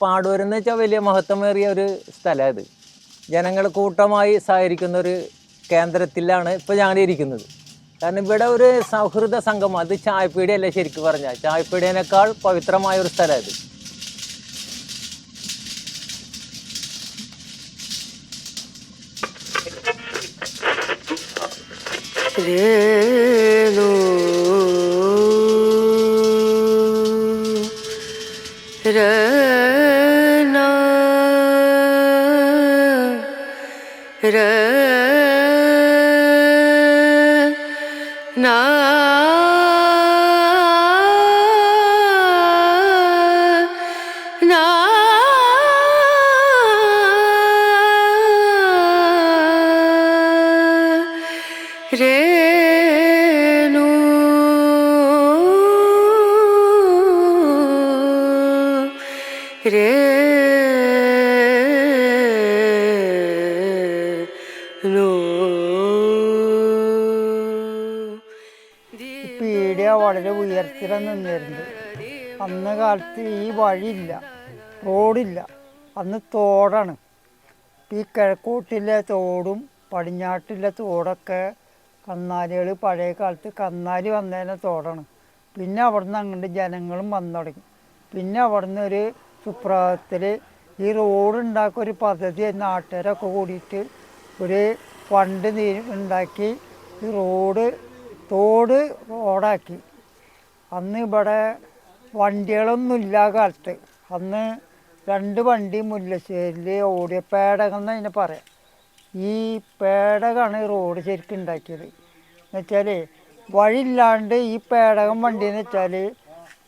പാടൂർ എന്ന് വെച്ചാൽ വലിയ മഹത്വമേറിയ ഒരു സ്ഥലമാണ് ഇത് ജനങ്ങൾ കൂട്ടമായി സഹകരിക്കുന്ന ഒരു കേന്ദ്രത്തിലാണ് ഇപ്പോൾ ഞാൻ ഇരിക്കുന്നത്. കാരണം ഇവിടെ ഒരു സൗഹൃദ സംഘം അത് ചായപ്പീടിയല്ല ശരിക്കും പറഞ്ഞാൽ ചായപ്പീടിയനേക്കാൾ പവിത്രമായ ഒരു സ്ഥലമാണ് ഇത് പീടിക വളരെ ഉയർത്തിലാണ് നിന്നിരുന്നു. അന്ന് കാലത്ത് ഈ വഴിയില്ല റോഡില്ല. അന്ന് തോടാണ്. ഈ കിഴക്കോട്ടിലെ തോടും പടിഞ്ഞാട്ടിലെ തോടൊക്കെ കന്നാലികൾ പഴയ കാലത്ത് കന്നാലി വന്നതിനെ തോടാണ്. പിന്നെ അവിടുന്ന് അങ്ങോട്ട് ജനങ്ങളും വന്നു തുടങ്ങി പിന്നെ അവിടുന്ന് ഒരു സുപ്രഭാതത്തിൽ ഈ റോഡ് ഉണ്ടാക്കിയ ഒരു പദ്ധതി നാട്ടുകാരൊക്കെ കൂടിയിട്ട് ഒരു ഫണ്ട് ഉണ്ടാക്കി ഈ റോഡ് തോട് റോഡാക്കി. അന്ന് ഇവിടെ വണ്ടികളൊന്നും ഇല്ല കാലത്ത്. അന്ന് രണ്ട് വണ്ടി മുല്ലശ്ശേരിയിൽ ഓടിയ പേടകം എന്ന് അതിനെ പറയാം. ഈ പേടകമാണ് റോഡ് ശരിക്കും ഉണ്ടാക്കിയത്. എന്നുവെച്ചാൽ വഴിയില്ലാണ്ട് ഈ പേടകം വണ്ടി എന്ന് വെച്ചാൽ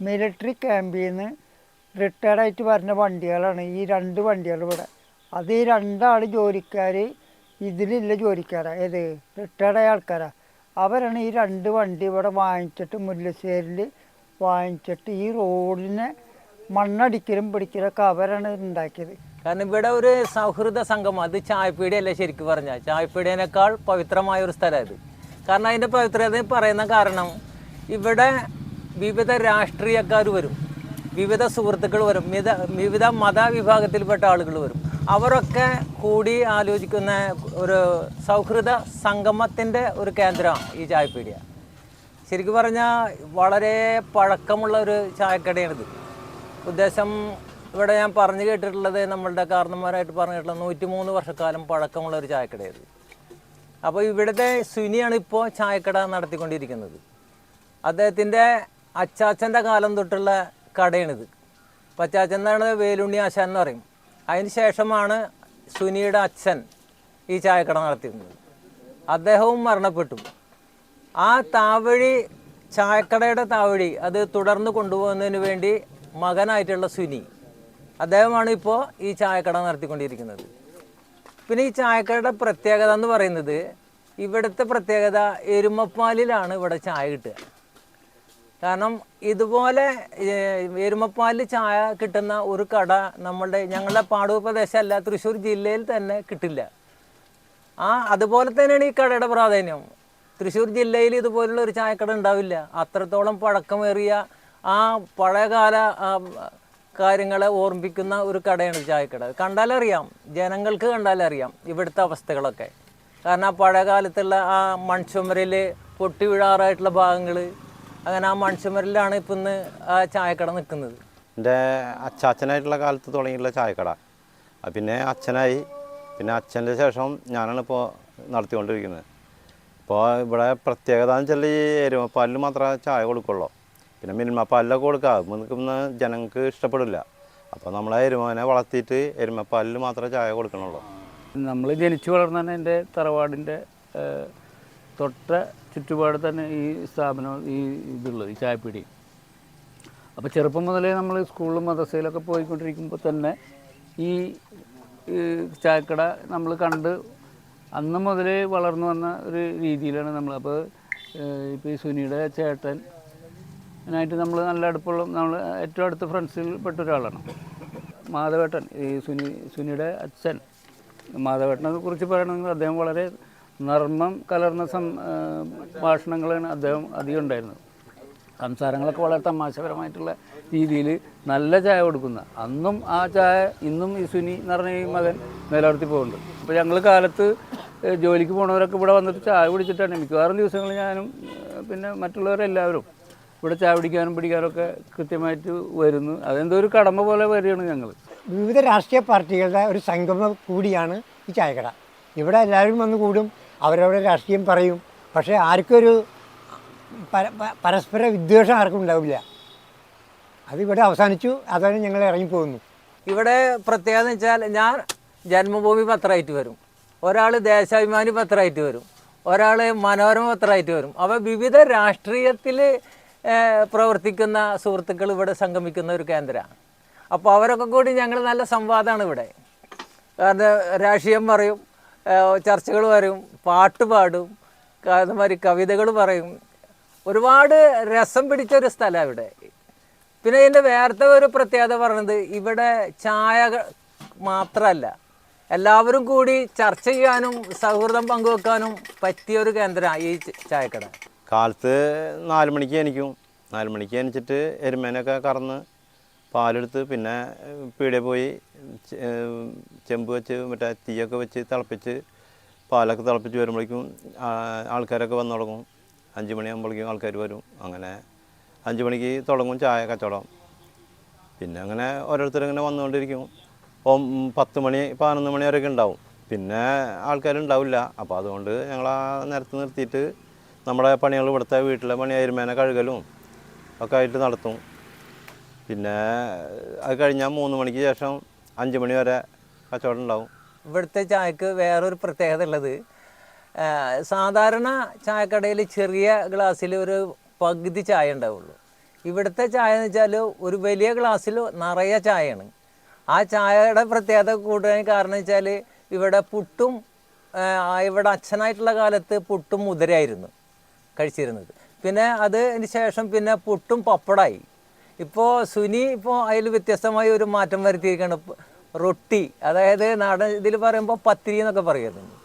മിലിറ്ററി ക്യാമ്പിൽ നിന്ന് റിട്ടയർഡായിട്ട് വരുന്ന വണ്ടികളാണ്. ഈ രണ്ട് വണ്ടികൾ ഇവിടെ. അത് ഈ രണ്ടാൾ ജോലിക്കാർ ഇതിലില്ല ജോലിക്കാരാ. ഏത്? റിട്ടയർഡായ ആൾക്കാരാ. അവരാണ് ഈ രണ്ട് വണ്ടി ഇവിടെ വാങ്ങിച്ചിട്ട് മുല്ലശ്ശേരിയിൽ വാങ്ങിച്ചിട്ട് ഈ റോഡിനെ മണ്ണടിക്കലും പിടിക്കലൊക്കെ അവരാണ് ഉണ്ടാക്കിയത്. കാരണം ഇവിടെ ഒരു സൗഹൃദ സംഘം. അത് ചായപ്പീടിയല്ല ശരിക്കും പറഞ്ഞാൽ ചായപ്പീടിയേക്കാൾ പവിത്രമായ ഒരു സ്ഥലം ഇത് കാരണം അതിന്റെ പവിത്രത പറയുന്ന കാരണം ഇവിടെ വിവിധ രാഷ്ട്രീയക്കാർ വരും. വിവിധ സുഹൃത്തുക്കൾ വരും. വിവിധ വിവിധ മതവിഭാഗത്തിൽപ്പെട്ട ആളുകൾ വരും. അവരൊക്കെ കൂടി ആലോചിക്കുന്ന ഒരു സൗഹൃദ സംഗമത്തിന്റെ ഒരു കേന്ദ്രമാണ് ഈ ചായപ്പീടിയ ശരിക്കും പറഞ്ഞാൽ വളരെ പഴക്കമുള്ള ഒരു ചായക്കടയാണിത്. ഉദ്ദേശം ഇവിടെ ഞാൻ പറഞ്ഞു കേട്ടിട്ടുള്ളത് നമ്മളുടെ കാരണന്മാരായിട്ട് പറഞ്ഞിട്ടുള്ള നൂറ്റി മൂന്ന് വർഷക്കാലം പഴക്കമുള്ള ഒരു ചായക്കടയത് അപ്പോൾ ഇവിടുത്തെ സുനിയാണ് ഇപ്പോൾ ചായക്കട നടത്തിക്കൊണ്ടിരിക്കുന്നത്. അദ്ദേഹത്തിന്റെ അച്ചാച്ചന്റെ കാലം തൊട്ടുള്ള കടയാണിത്. പച്ചാച്ചൻ എന്നാണ് വേലുണ്ണി ആശാൻ എന്ന് പറയും. അതിന് ശേഷമാണ് സുനിയുടെ അച്ഛൻ ഈ ചായക്കട നടത്തിയിരുന്നത്. അദ്ദേഹവും മരണപ്പെട്ടു. ആ താവഴി ചായക്കടയുടെ താവഴി അത് തുടർന്ന് കൊണ്ടുപോകുന്നതിന് വേണ്ടി മകനായിട്ടുള്ള സുനി. അദ്ദേഹമാണ് ഇപ്പോൾ ഈ ചായക്കട നടത്തിക്കൊണ്ടിരിക്കുന്നത്. പിന്നെ ഈ ചായക്കടയുടെ പ്രത്യേകത എന്ന് പറയുന്നത് ഇവിടുത്തെ പ്രത്യേകത എരുമപ്പാലിലാണ് ഇവിടെ ചായ കിട്ടുക. കാരണം ഇതുപോലെ എരുമപ്പാലിൽ ചായ കിട്ടുന്ന ഒരു കട നമ്മളുടെ ഞങ്ങളുടെ പാടൂർ പ്രദേശമല്ല തൃശ്ശൂർ ജില്ലയിൽ തന്നെ കിട്ടില്ല. ആ അതുപോലെ തന്നെയാണ് ഈ കടയുടെ പ്രാധാന്യം. തൃശ്ശൂർ ജില്ലയിൽ ഇതുപോലുള്ള ഒരു ചായക്കട ഉണ്ടാവില്ല. അത്രത്തോളം പഴക്കമേറിയ ആ പഴയകാല കാര്യങ്ങളെ ഓർമ്മിപ്പിക്കുന്ന ഒരു കടയാണ് ചായക്കട. കണ്ടാലറിയാം. ജനങ്ങൾക്ക് കണ്ടാലറിയാം ഇവിടുത്തെ അവസ്ഥകളൊക്കെ. കാരണം ആ പഴയ കാലത്തുള്ള ആ മൺചുമരിൽ പൊട്ടി വീഴാറായിട്ടുള്ള ഭാഗങ്ങൾ അങ്ങനെ ആ മൺചുമരിലാണ് ഇപ്പം ഇന്ന് ആ ചായക്കട നിൽക്കുന്നത്. എന്റെ അച്ചാച്ചനായിട്ടുള്ള കാലത്ത് തുടങ്ങിയിട്ടുള്ള ചായക്കട. പിന്നെ അച്ഛനായി. പിന്നെ അച്ഛന്റെ ശേഷം ഞാനാണ് ഇപ്പോൾ നടത്തിക്കൊണ്ടിരിക്കുന്നത്. ഇപ്പോൾ ഇവിടെ പ്രത്യേകത എന്ന് വെച്ചാൽ ഈ എരുമപ്പാലിൽ മാത്രമേ ചായ കൊടുക്കുള്ളൂ. പിന്നെ മിൽമപ്പാലിലൊക്കെ കൊടുക്കുക. അത് നിൽക്കുന്ന ജനങ്ങൾക്ക് ഇഷ്ടപ്പെടില്ല. അപ്പോൾ നമ്മൾ എരുമനെ വളർത്തിയിട്ട് എരുമപ്പാലിൽ മാത്രമേ ചായ കൊടുക്കണുള്ളൂ നമ്മൾ ജനിച്ചു വളർന്നാണ് എന്റെ തറവാടിന്റെ തൊട്ട ചുറ്റുപാട് തന്നെ ഈ സ്ഥാപനം ഈ ഇതുള്ളത് ഈ ചായപ്പീടി. അപ്പോൾ ചെറുപ്പം മുതലേ നമ്മൾ സ്കൂളിലും മദ്രസയിലൊക്കെ പോയിക്കൊണ്ടിരിക്കുമ്പോൾ തന്നെ ഈ ചായക്കട നമ്മൾ കണ്ട് അന്ന് മുതലേ വളർന്നു വന്ന ഒരു രീതിയിലാണ് നമ്മൾ. അപ്പോൾ ഇപ്പോൾ ഈ സുനിയുടെ ചേട്ടൻ അതിനായിട്ട് നമ്മൾ നല്ല അടുപ്പുള്ള നമ്മൾ ഏറ്റവും അടുത്ത ഫ്രണ്ട്സിൽ പെട്ട ഒരാളാണ്. മാധവേട്ടൻ ഈ സുനി സുനിയുടെ അച്ഛൻ. മാധവേട്ടനെ കുറിച്ച് പറയണമെങ്കിൽ അദ്ദേഹം വളരെ നർമ്മം കലർന്ന സം ഭാഷണങ്ങളാണ് അദ്ദേഹം അധികം ഉണ്ടായിരുന്നത്. സംസാരങ്ങളൊക്കെ വളരെ തമാശപരമായിട്ടുള്ള രീതിയിൽ നല്ല ചായ കൊടുക്കുന്ന. അന്നും ആ ചായ ഇന്നും ഈ സുനി എന്ന് പറഞ്ഞ ഈ മകൻ നിലനിർത്തി പോകുന്നുണ്ട്. അപ്പോൾ ഞങ്ങൾ കാലത്ത് ജോലിക്ക് പോണവരൊക്കെ ഇവിടെ വന്നിട്ട് ചായ കുടിച്ചിട്ടാണ്. മിക്കവാറും ദിവസങ്ങളിൽ ഞാനും പിന്നെ മറ്റുള്ളവരെല്ലാവരും ഇവിടെ ചായ പിടിക്കാനും പിടിക്കാനൊക്കെ കൃത്യമായിട്ട് വരുന്നു. അതെന്തോ ഒരു കടമ പോലെ വരികയാണ് ഞങ്ങൾ. വിവിധ രാഷ്ട്രീയ പാർട്ടികളുടെ ഒരു സംഗമം കൂടിയാണ് ഈ ചായക്കട. ഇവിടെ എല്ലാവരും വന്ന് കൂടും. അവരവരുടെ രാഷ്ട്രീയം പറയും. പക്ഷേ ആർക്കും ഒരു പരസ്പര വിദ്വേഷം ആർക്കും ഉണ്ടാവില്ല. അതിവിടെ അവസാനിച്ചു. അതാണ് ഞങ്ങൾ ഇറങ്ങിപ്പോകുന്നു. ഇവിടെ പ്രത്യേകത വെച്ചാൽ ഞാൻ ജന്മഭൂമി പത്രമായിട്ട് വരും. ഒരാൾ ദേശാഭിമാനി പത്രമായിട്ട് വരും. ഒരാൾ മനോരമ പത്രമായിട്ട് വരും. അപ്പോൾ വിവിധ രാഷ്ട്രീയത്തിൽ പ്രവർത്തിക്കുന്ന സുഹൃത്തുക്കൾ ഇവിടെ സംഗമിക്കുന്ന ഒരു കേന്ദ്രമാണ്. അപ്പോൾ അവരൊക്കെ കൂടി ഞങ്ങൾ നല്ല സംവാദമാണ് ഇവിടെ. കാരണം രാഷ്ട്രീയം പറയും. ചർച്ചകൾ വരും പാട്ട് പാടും അതുമാതിരി കവിതകൾ പറയും. ഒരുപാട് രസം പിടിച്ച ഒരു സ്ഥലമാണ് ഇവിടെ പിന്നെ ഇതിന്റെ വേറത്തെ ഒരു പ്രത്യേകത പറയുന്നത് ഇവിടെ ചായ മാത്രമല്ല എല്ലാവരും കൂടി ചർച്ച ചെയ്യാനും സൗഹൃദം പങ്കുവെക്കാനും പറ്റിയ ഒരു കേന്ദ്രമാണ് ഈ ചായക്കട. കാലത്ത് നാല് മണിക്ക് എനിക്കും. നാല് മണിക്ക് എനിച്ചിട്ട് എരുമേനൊക്കെ കറന്ന് പാലെടുത്ത് പിന്നെ പീടിയ പോയി ചെമ്പ് വെച്ച് മറ്റേ തീയൊക്കെ വെച്ച് തിളപ്പിച്ച് പാലൊക്കെ തിളപ്പിച്ച് വരുമ്പോഴേക്കും ആൾക്കാരൊക്കെ വന്നു തുടങ്ങും. അഞ്ച് മണിയാകുമ്പോഴേക്കും ആൾക്കാർ വരും. അങ്ങനെ അഞ്ച് മണിക്ക് തുടങ്ങും ചായ കച്ചവടം. പിന്നെ അങ്ങനെ ഓരോരുത്തരിങ്ങനെ വന്നുകൊണ്ടിരിക്കും. ഒം പത്ത് മണി പതിനൊന്ന് മണി വരെയൊക്കെ ഉണ്ടാവും. പിന്നെ ആൾക്കാരുണ്ടാവില്ല. അപ്പോൾ അതുകൊണ്ട് ഞങ്ങൾ ആ നേരത്ത് നിർത്തിയിട്ട് നമ്മുടെ പണികൾ ഇവിടുത്തെ വീട്ടിലെ പണി അരുമേനെ കഴുകലും ഒക്കെ ആയിട്ട് നടത്തും. പിന്നെ അത് കഴിഞ്ഞാൽ മൂന്ന് മണിക്ക് ശേഷം അഞ്ച് മണി വരെ കച്ചവടം ഉണ്ടാവും. ഇവിടുത്തെ ചായക്ക് വേറൊരു പ്രത്യേകത ഉള്ളത് സാധാരണ ചായക്കടയിൽ ചെറിയ ഗ്ലാസ്സിൽ ഒരു പകുതി ചായ ഉണ്ടാവുള്ളൂ. ഇവിടുത്തെ ചായ എന്ന് വെച്ചാൽ ഒരു വലിയ ഗ്ലാസ്സിൽ നിറയെ ചായയാണ്. ആ ചായയുടെ പ്രത്യേകത കൂടുതൽ കാരണം വെച്ചാൽ ഇവിടെ പുട്ടും ഇവിടെ അച്ഛനായിട്ടുള്ള കാലത്ത് പുട്ടും മുതിരയായിരുന്നു കഴിച്ചിരുന്നത്. പിന്നെ അതിന് ശേഷം പിന്നെ പുട്ടും പപ്പടായി. ഇപ്പോൾ സുനി ഇപ്പോൾ അതിൽ വ്യത്യസ്തമായ ഒരു മാറ്റം വരുത്തിയിരിക്കുകയാണ്. റൊട്ടി അതായത് നാടൻ ഇതിൽ പറയുമ്പോൾ പത്തിരി എന്നൊക്കെ പറയുന്നുണ്ട്.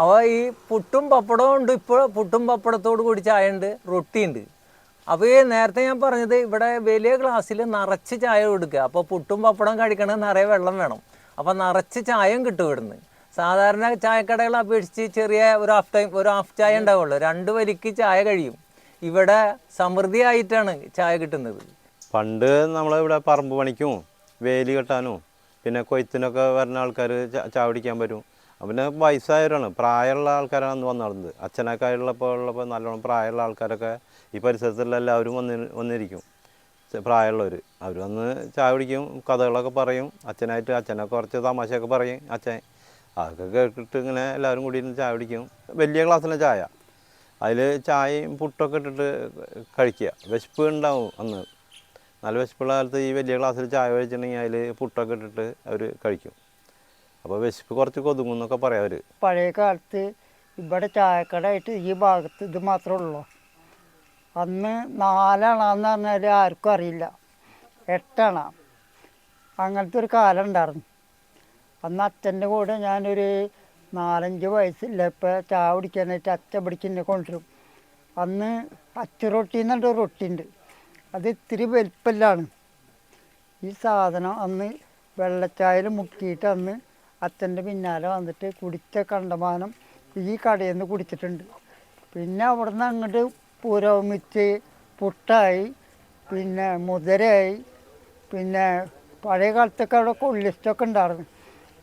അപ്പോൾ ഈ പുട്ടും പപ്പടവും ഉണ്ട്. ഇപ്പോൾ പുട്ടും പപ്പടത്തോട് കൂടി ചായ ഉണ്ട് റൊട്ടി ഉണ്ട് അപ്പോൾ ഈ നേരത്തെ ഞാൻ പറഞ്ഞത് ഇവിടെ വലിയ ഗ്ലാസ്സിൽ നിറച്ച് ചായ കൊടുക്കുക. അപ്പോൾ പുട്ടും പപ്പടം കഴിക്കണമെങ്കിൽ നിറയെ വെള്ളം വേണം. അപ്പോൾ നിറച്ച് ചായയും കിട്ടും ഇവിടുന്ന്. സാധാരണ ചായക്കടകളെ അപേക്ഷിച്ച് ചെറിയ ഒരു ഹാഫ് ടൈം ഒരു ഹാഫ് ചായ ഉണ്ടാവുള്ളൂ. രണ്ട് വലിക്ക് ചായ കഴിയും. ഇവിടെ സമൃദ്ധിയായിട്ടാണ് ചായ കിട്ടുന്നത്. പണ്ട് നമ്മളിവിടെ പറമ്പ് പണിക്കും വേലി കെട്ടാനും പിന്നെ കൊയ്ത്തിനൊക്കെ വരുന്ന ആൾക്കാർ ചാവടിക്കാൻ പറ്റും പിന്നെ വയസ്സായവരാണ്. പ്രായമുള്ള ആൾക്കാരാണ് അന്ന് വന്നു നടന്നത്. അച്ഛനൊക്കെ ഉള്ളപ്പോൾ ഉള്ളപ്പോൾ നല്ലോണം പ്രായമുള്ള ആൾക്കാരൊക്കെ ഈ പരിസരത്തുള്ള എല്ലാവരും വന്നി വന്നിരിക്കും. പ്രായമുള്ളവർ അവർ വന്ന് ചായ പിടിക്കും കഥകളൊക്കെ പറയും. അച്ഛനായിട്ട് അച്ഛനെ കുറച്ച് തമാശയൊക്കെ പറയും. അച്ഛൻ അതൊക്കെ കേട്ടിട്ട് ഇങ്ങനെ എല്ലാവരും കൂടി ഇരുന്ന് ചായ പിടിക്കും വലിയ ഗ്ലാസ്സിലെ ചായ. അതിൽ ചായയും പുട്ടൊക്കെ ഇട്ടിട്ട് കഴിക്കുക. വിശപ്പ് ഉണ്ടാവും അന്ന്. നല്ല വിശപ്പുള്ള കാലത്ത് ഈ വലിയ ഗ്ലാസ്സിൽ ചായ കഴിച്ചിട്ടുണ്ടെങ്കിൽ അതിൽ പുട്ടൊക്കെ ഇട്ടിട്ട് അവർ കഴിക്കും. അപ്പോൾ വിശപ്പ് കുറച്ച് കൊതുങ്ങും എന്നൊക്കെ പറയാം അവർ പഴയ കാലത്ത് ഇവിടെ ചായക്കടയായിട്ട് ഈ ഭാഗത്ത് ഇത് മാത്രമേ ഉള്ളൂ. അന്ന് നാലണാന്ന് പറഞ്ഞാൽ ആർക്കും അറിയില്ല. എട്ടണ അങ്ങനത്തെ ഒരു കാലം ഉണ്ടായിരുന്നു. അന്ന് അച്ഛന്റെ കൂടെ ഞാനൊരു നാലഞ്ച് വയസ്സില്ലപ്പോൾ ചായ കുടിക്കാനായിട്ട് അച്ഛൻ പിടിക്കുന്ന കൊണ്ടുവരും. അന്ന് അച്ചുറൊട്ടി എന്നുണ്ട് റൊട്ടി ഉണ്ട് അത് ഇത്തിരി വലിപ്പല്ലാണ്. ഈ സാധനം അന്ന് വെള്ളച്ചായൽ മുക്കിയിട്ട് അന്ന് അച്ഛന്റെ പിന്നാലെ വന്നിട്ട് കുടിച്ച കണ്ടമാനം ഈ കടയിൽ നിന്ന് കുടിച്ചിട്ടുണ്ട്. പിന്നെ അവിടുന്ന് അങ്ങോട്ട് പുരോഗമിച്ച് പുട്ടായി പിന്നെ മുതിരയായി പിന്നെ പഴയ കാലത്തൊക്കെ അവിടെ കൊള്ളിസ്റ്റൊക്കെ ഉണ്ടായിരുന്നു.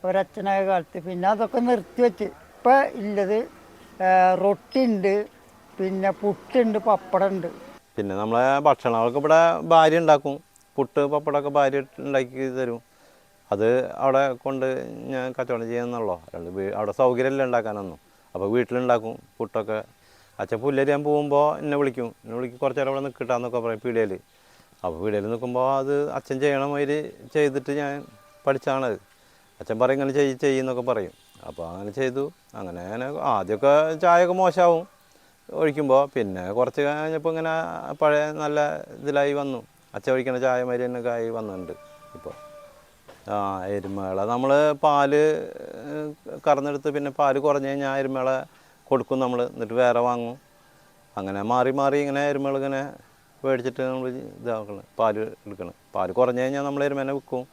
ഒരച്ഛനായ കാലത്ത്. പിന്നെ അതൊക്കെ നിർത്തി വെച്ച്. ഇപ്പം ഇല്ലത് റൊട്ടി ഉണ്ട് പിന്നെ പുട്ടുണ്ട് പപ്പടം ഉണ്ട് പിന്നെ നമ്മളെ ഭക്ഷണങ്ങളൊക്കെ ഇവിടെ ഭാര്യ ഉണ്ടാക്കും. പുട്ട് പപ്പടമൊക്കെ ഭാര്യ ഉണ്ടാക്കി തരും. അത് അവിടെ കൊണ്ട് ഞാൻ കച്ചവടം ചെയ്യാന്നുള്ളോ അവിടെ സൗകര്യമില്ല ഉണ്ടാക്കാനൊന്നും. അപ്പോൾ വീട്ടിലുണ്ടാക്കും പുട്ടൊക്കെ. അച്ഛൻ പുല്ലരിയാൻ പോകുമ്പോൾ എന്നെ വിളിക്കും. എന്നെ വിളിക്കും കുറച്ച് നേരം അവിടെ നിൽക്കട്ടാന്നൊക്കെ പറയും പീടിയയിൽ അപ്പോൾ പീടിയയിൽ നിൽക്കുമ്പോൾ അത് അച്ഛൻ ചെയ്യണ മാതിരി ചെയ്തിട്ട് ഞാൻ പഠിച്ചാണത് അച്ഛൻ പറയും ഇങ്ങനെ ചെയ്യ് ചെയ്യുന്നൊക്കെ പറയും. അപ്പോൾ അങ്ങനെ ചെയ്തു. അങ്ങനെ അങ്ങനെ ആദ്യമൊക്കെ ചായയൊക്കെ മോശമാവും. ഒഴിക്കുമ്പോൾ പിന്നെ കുറച്ച് കഴിഞ്ഞപ്പോൾ ഇങ്ങനെ പഴയ നല്ല ഇതിലായി വന്നു. അച്ഛ ഒഴിക്കണ ചായ മാതിരി തന്നെ ആയി വന്നിട്ടുണ്ട് ഇപ്പോൾ ആ എരുമേള. നമ്മൾ പാൽ കറന്നെടുത്ത് പിന്നെ പാൽ കുറഞ്ഞു കഴിഞ്ഞാൽ എരുമേള കൊടുക്കും നമ്മൾ എന്നിട്ട് വേറെ വാങ്ങും. അങ്ങനെ മാറി മാറി ഇങ്ങനെ എരുമേള ഇങ്ങനെ മേടിച്ചിട്ട് നമ്മൾ ഇതാക്കണം പാൽ എടുക്കണം. പാൽ കുറഞ്ഞു കഴിഞ്ഞാൽ നമ്മൾ എരുമേനെ വിൽക്കും.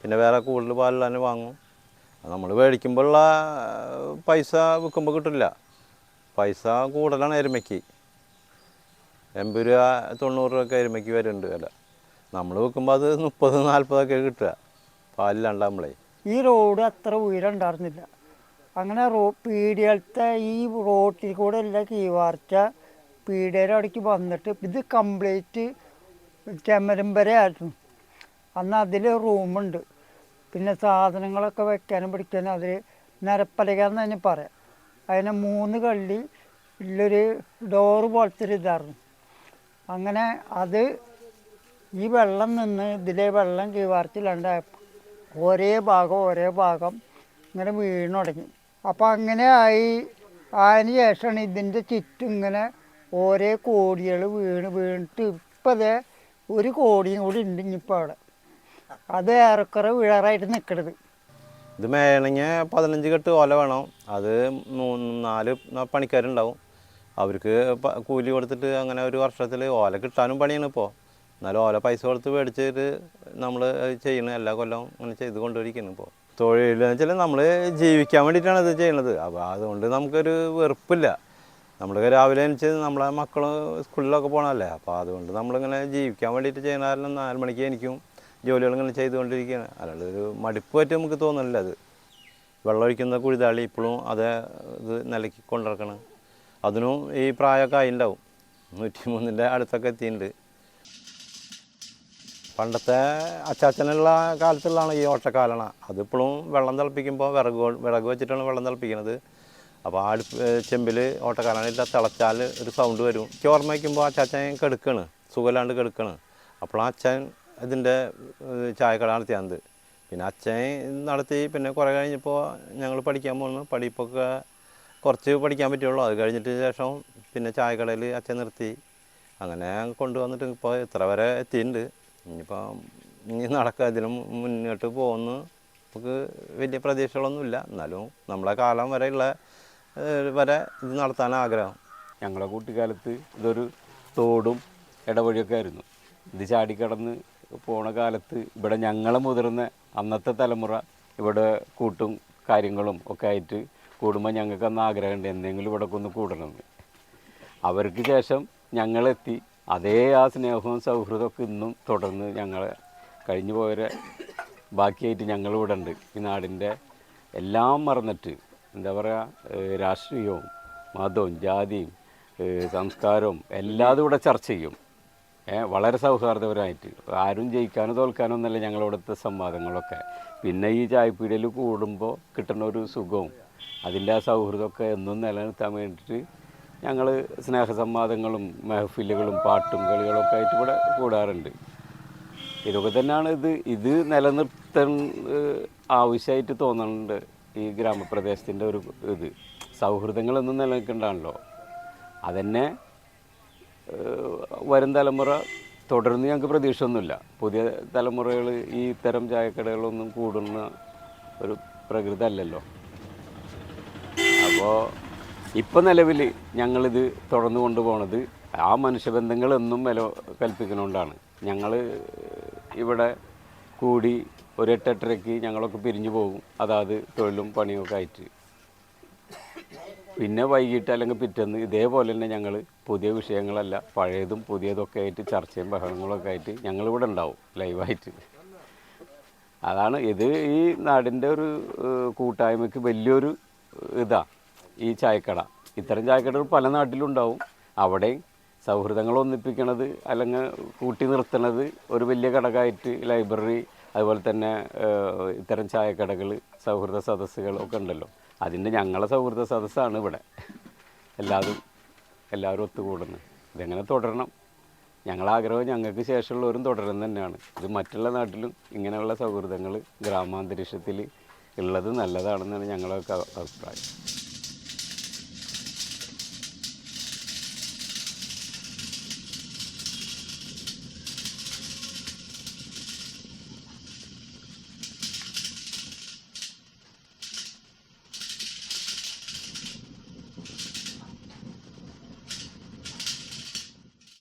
പിന്നെ വേറെ കൂടുതൽ പാലുള്ള വാങ്ങും. നമ്മൾ മേടിക്കുമ്പോഴുള്ള പൈസ വിൽക്കുമ്പോൾ കിട്ടില്ല. പൈസ കൂടുതലാണ് എരുമയ്ക്ക്. എൺപത് രൂപ തൊണ്ണൂറ് രൂപയൊക്കെ എരുമയ്ക്ക് വരുന്നുണ്ട് വില. നമ്മൾ വെക്കുമ്പോൾ അത് മുപ്പത് നാൽപ്പതൊക്കെ കിട്ടുക. നമ്മളെ ഈ റോഡ് അത്ര ഉയരം ഉണ്ടായിരുന്നില്ല അങ്ങനെ റോ പീടികളത്തെ ഈ റോട്ടിൽ കൂടെ എല്ലാം കീവാർച്ച പീടിയുടെ അവിടേക്ക് വന്നിട്ട് ഇത് കംപ്ലീറ്റ് ചെമ്മരമ്പര ആയിരുന്നു. അന്ന് അതിൽ റൂമുണ്ട് പിന്നെ സാധനങ്ങളൊക്കെ വെക്കാനും പിടിക്കാനും അതിൽ നിരപ്പലകാന്ന് തന്നെ പറയാം. അതിന് മൂന്ന് കള്ളി ഉള്ളൊരു ഡോറ് പോലത്തെ ഒരു ഇതായിരുന്നു. അങ്ങനെ അത് ഈ വെള്ളം നിന്ന് ഇതിലെ വെള്ളം കീവാർത്തിലുണ്ടായപ്പോൾ ഒരേ ഭാഗം ഒരേ ഭാഗം ഇങ്ങനെ വീണു തുടങ്ങി. അപ്പോൾ അങ്ങനെ ആയി അതിന് ശേഷമാണ് ഇതിന്റെ ചുറ്റും ഇങ്ങനെ ഓരോ കോടികൾ വീണ് വീണിട്ട് ഇപ്പം ഒരു കോടിയും കൂടി ഉണ്ട് ഇനിയിപ്പോൾ അവിടെ. അത് ഏറെക്കുറെ വീഴാറായിട്ട് നിൽക്കണത് ഇത് മേയണമെങ്കിൽ പതിനഞ്ച് കെട്ട് ഓല വേണം. അത് മൂന്ന് നാല് പണിക്കാരുണ്ടാവും. അവർക്ക് കൂലി കൊടുത്തിട്ട് അങ്ങനെ ഒരു വർഷത്തിൽ ഓല കിട്ടാനും പണിയാണ് ഇപ്പോൾ എന്നാലും ഓല പൈസ കൊടുത്ത് മേടിച്ചിട്ട് നമ്മൾ ചെയ്യണം എല്ലാ കൊല്ലവും അങ്ങനെ ചെയ്ത് കൊണ്ടുപോയിരിക്കുന്നു ഇപ്പോൾ തൊഴിലെന്ന് വെച്ചാൽ നമ്മൾ ജീവിക്കാൻ വേണ്ടിയിട്ടാണ് ഇത് ചെയ്യണത്. അപ്പോൾ അതുകൊണ്ട് നമുക്കൊരു വെറുപ്പില്ല. നമ്മൾ രാവിലെ എണീച്ച് നമ്മളെ മക്കൾ സ്കൂളിലൊക്കെ പോകണമല്ലേ അപ്പോൾ അതുകൊണ്ട് നമ്മളിങ്ങനെ ജീവിക്കാൻ വേണ്ടിയിട്ട് ചെയ്യണമായിരുന്നു നാല് മണിക്ക് എനിക്കും ജോലികൾ ഇങ്ങനെ ചെയ്തുകൊണ്ടിരിക്കുകയാണ്. അല്ലാണ്ട് ഒരു മടുപ്പ് നമുക്ക് തോന്നുന്നില്ല അത്. വെള്ളമൊഴിക്കുന്ന കുഴിതാളി ഇപ്പോഴും അതേ ഇത് നിലയ്ക്ക് കൊണ്ടിറക്കണം. അതിനും ഈ പ്രായമൊക്കെ ആയിണ്ടാവും. നൂറ്റി മൂന്നിന്റെ അടുത്തൊക്കെ എത്തിയിട്ടുണ്ട് പണ്ടത്തെ അച്ചാച്ചനുള്ള കാലത്തുള്ളതാണ് ഈ ഓട്ടക്കാലണ. അതിപ്പോഴും വെള്ളം തിളപ്പിക്കുമ്പോൾ വിറക് വിറക് വെച്ചിട്ടാണ് വെള്ളം തിളപ്പിക്കുന്നത് അപ്പോൾ ആ ചെമ്പിൽ ഓട്ടക്കാലണ ഇല്ല തിളച്ചാൽ ഒരു സൗണ്ട് വരും. എനിക്ക് വയ്ക്കുമ്പോൾ അച്ചാച്ചൻ കെടുക്കാണ്. സുഖമില്ലാണ്ട് കെടുക്കാണ്. അപ്പോൾ അച്ഛൻ ഇതിന്റെ ചായക്കട നടത്തിയത് പിന്നെ അച്ഛൻ നടത്തി പിന്നെ കുറേ കഴിഞ്ഞപ്പോൾ ഞങ്ങൾ പഠിക്കാൻ പോകുന്നു പഠിപ്പൊക്കെ കുറച്ച് പഠിക്കാൻ പറ്റുള്ളൂ. അത് കഴിഞ്ഞിട്ട് ശേഷം പിന്നെ ചായക്കടയിൽ അച്ഛൻ നിർത്തി. അങ്ങനെ കൊണ്ടുവന്നിട്ട് ഇപ്പോൾ ഇത്ര വരെ എത്തിയിട്ടുണ്ട്. ഇനിയിപ്പോൾ ഇനി നടക്കുക ഇതിലും മുന്നോട്ട് പോകുന്നു. നമുക്ക് വലിയ പ്രതീക്ഷകളൊന്നുമില്ല. എന്നാലും നമ്മളെ കാലം വരെയുള്ള വരെ ഇത് നടത്താൻ ആഗ്രഹം. ഞങ്ങളുടെ കുട്ടിക്കാലത്ത് ഇതൊരു തോടും ഇടവഴിയൊക്കെ ആയിരുന്നു. ഇത് ചാടിക്കടന്ന് പോണ കാലത്ത് ഇവിടെ ഞങ്ങളെ മുതിർന്ന അന്നത്തെ തലമുറ ഇവിടെ കൂട്ടും കാര്യങ്ങളും ഒക്കെ ആയിട്ട് കൂടുമ്പോൾ ഞങ്ങൾക്ക് അന്ന് ആഗ്രഹമുണ്ട് എന്തെങ്കിലും ഇവിടെ ഒന്ന് കൂടണമെന്ന്. അവർക്ക് ശേഷം ഞങ്ങളെത്തി. അതേ ആ സ്നേഹവും സൗഹൃദമൊക്കെ ഇന്നും തുടർന്ന് ഞങ്ങൾ കഴിഞ്ഞു പോയവരെ ബാക്കിയായിട്ട് ഞങ്ങളിവിടെ ഉണ്ട്. ഈ നാടിന്റെ എല്ലാം മറന്നിട്ട് എന്താ പറയുക രാഷ്ട്രീയവും മതവും ജാതിയും സംസ്കാരവും എല്ലാതും ഇവിടെ ചർച്ച ചെയ്യും. വളരെ സൗഹാർദ്ദപരമായിട്ട്. ആരും ജയിക്കാനോ തോൽക്കാനോ എന്നല്ല ഞങ്ങളിവിടുത്തെ സംവാദങ്ങളൊക്കെ. പിന്നെ ഈ ചായപ്പീടിയിൽ കൂടുമ്പോൾ കിട്ടുന്ന ഒരു സുഖവും അതിന്റെ ആ സൗഹൃദമൊക്കെ എന്നും നിലനിർത്താൻ വേണ്ടിയിട്ട് ഞങ്ങൾ സ്നേഹസംവാദങ്ങളും മെഹഫിലുകളും പാട്ടും കളികളൊക്കെ ആയിട്ട് ഇവിടെ കൂടാറുണ്ട്. ഇതൊക്കെ തന്നെയാണ് ഇത് ഇത് നിലനിർത്താൻ ആവശ്യമായിട്ട് തോന്നുന്നുണ്ട് ഈ ഗ്രാമപ്രദേശത്തിന്റെ ഒരു ഇത്. സൗഹൃദങ്ങളൊന്നും നിലനിൽക്കേണ്ടാണല്ലോ. അതന്നെ വരും തലമുറ തുടർന്ന് ഞങ്ങൾക്ക് പ്രതീക്ഷയൊന്നുമില്ല. പുതിയ തലമുറകൾ ഈ ഇത്തരം ചായക്കടകളൊന്നും കൂടുന്ന ഒരു പ്രകൃതി അല്ലല്ലോ അപ്പോൾ ഇപ്പം നിലവിൽ ഞങ്ങളിത് തുടർന്ന് കൊണ്ടുപോണത് ആ മനുഷ്യബന്ധങ്ങളെന്നും വില കൽപ്പിക്കുന്നതുകൊണ്ടാണ് ഞങ്ങൾ ഇവിടെ കൂടി ഒരു എട്ടെട്ടരയ്ക്ക് ഞങ്ങളൊക്കെ പിരിഞ്ഞു പോകും. അതാത് തൊഴിലും പണിയൊക്കെ ആയിട്ട്. പിന്നെ വൈകിട്ട് അല്ലെങ്കിൽ പിറ്റേന്ന് ഇതേപോലെ തന്നെ ഞങ്ങൾ പുതിയ വിഷയങ്ങളല്ല പഴയതും പുതിയതൊക്കെ ആയിട്ട് ചർച്ചയും ബഹളങ്ങളൊക്കെ ആയിട്ട് ഞങ്ങളിവിടെ ഉണ്ടാവും ലൈവായിട്ട്. അതാണ് ഇത് ഈ നാടിന്റെ ഒരു കൂട്ടായ്മയ്ക്ക് വലിയൊരു ഇതാ ഈ ചായക്കട. ഇത്തരം ചായക്കടകൾ പല നാട്ടിലും ഉണ്ടാവും സൗഹൃദങ്ങൾ ഒന്നിപ്പിക്കണത് അല്ലെങ്കിൽ കൂട്ടി നിർത്തണത് ഒരു വലിയ ഘടകമായിട്ട് ലൈബ്രറി അതുപോലെ തന്നെ ഇത്തരം ചായക്കടകൾ സൗഹൃദ സദസ്സുകൾ ഒക്കെ ഉണ്ടല്ലോ. അതിന്റെ ഞങ്ങളെ സൗഹൃദ സദസ്സാണ് ഇവിടെ. എല്ലാതും എല്ലാവരും ഒത്തുകൂടുന്നത് ഇതെങ്ങനെ തുടരണം? ഞങ്ങളാഗ്രഹം ഞങ്ങൾക്ക് ശേഷമുള്ളവരും തുടരണം തന്നെയാണ്. ഇത് മറ്റുള്ള നാട്ടിലും ഇങ്ങനെയുള്ള സൗഹൃദങ്ങൾ ഗ്രാമാന്തരീക്ഷത്തിൽ ഉള്ളത് നല്ലതാണെന്നാണ് ഞങ്ങളൊക്കെ അഭിപ്രായം.